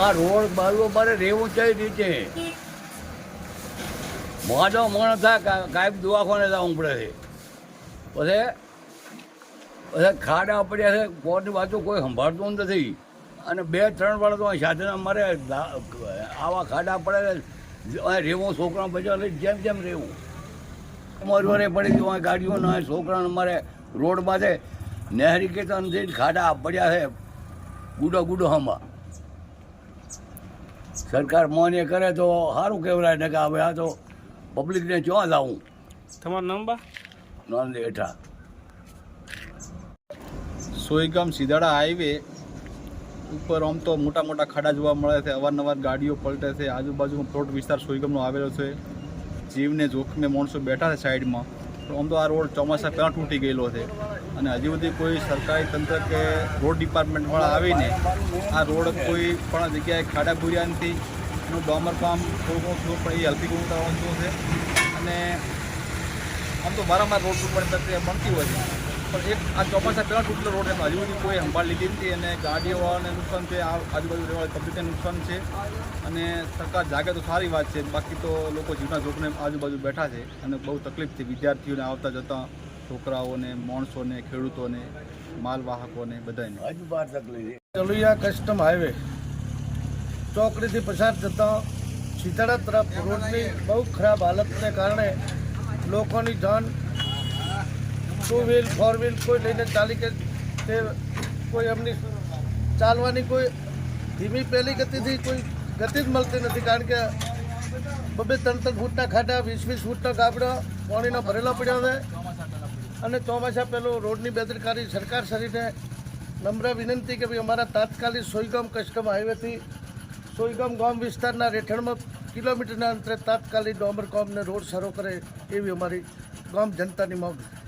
આ રોડ બાજુ મારે રહેવું કઈ રીતે મોઢો મોણ થાય કાંઈક દવાખાને જવું પડે છે. પછી પછી ખાડા પડ્યા છે કોર્ટની બાજુ કોઈ સંભાળતું નથી. અને બે ત્રણ વાર તો અહીં સાથે અમારે આવા ખાડા પડે રહેવું છોકરા બચવા લઈ જેમ જેમ રહેવું. મરવરે પડી ગયું અહીં ગાડીઓ ના છોકરાને અમારે રોડ છે. નહેરી કેતનથી ખાડા પડ્યા છે. ગુડો ગુડો હમા સરકાર માન્ય કરે તો સારું કહેવાય ને કે હવે આ તો પબ્લિકને ક્યાં લાવું? તમારો નંબર? નોંધ હેઠા સોઈગામ સીધાડા હાઈવે ઉપર આમ તો મોટા મોટા ખાડા જોવા મળે છે, અવારનવાર ગાડીઓ પલટે છે આજુબાજુમાં પ્લોટ વિસ્તાર સોઈગામનો આવેલો છે. જીવને, જોખમે માણસો બેઠા છે સાઈડમાં. તો આમ તો આ રોડ ચોમાસા પહેલાં તૂટી ગયેલો છે? અને હજી સુધી કોઈ સરકારી તંત્ર કે રોડ ડિપાર્ટમેન્ટવાળા આવીને આ રોડ કોઈ પણ જગ્યાએ ખાડા ભૂર્યા નથી એનું ડોમર કામ થોડું ઘણું થોડું પણ એ હલકી ગુણ કરવાનું છે. અને આમ તો વારંવાર રોડ ઉપર પ્રક્રિયા બનતી હોય છે. પણ એક આ ચોમાસા પહેલાં તૂટેલો રોડ છે હજુ સુધી કોઈ સંભાળ લીધી નથી અને ગાડીઓને નુકસાન છે આ આજુબાજુ રહેવાળી પબ્લિકને નુકસાન છે અને સરકાર જાગે તો સારી વાત છે બાકી તો લોકો જીવના જોખમે આજુબાજુ બેઠા છે અને બહુ તકલીફ છે વિદ્યાર્થીઓને આવતા જતા છોકરાઓને માણસોને ખેડૂતોને માલવાહકોને બધાને. હજુ બાર તકલીફ ચલુયા કસ્ટમ હાઈવે. ચોકડીથી પસાર થતા સીતાડા તરફ રોડની બહુ ખરાબ હાલતને કારણે લોકોની જાન ટુ વ્હીલ ફોર વ્હીલ કોઈ લઈને ચાલી કે તે કોઈ એમની ચાલવાની કોઈ ધીમી પહેલી ગતિથી કોઈ ગતિ જ મળતી નથી, કારણ કે બબે ત્રણ ત્રણ ફૂટના ખાડા, વીસ વીસ ફૂટના ગાબડા પાણીના ભરેલા પડ્યા છે. અને ચોમાસા પહેલો રોડની બેદરકારી સરકાર શરીરને નમ્ર વિનંતી કે ભાઈ અમારા તાત્કાલિક સોઈગામ કસ્ટમ હાઈવેથી સોયગામ ગામ વિસ્તારના રેઠણમાં કિલોમીટરના અંતરે તાત્કાલિક ડોમર ગામને રોડ સારો કરે એવી અમારી ગામ જનતાની માંગ છે.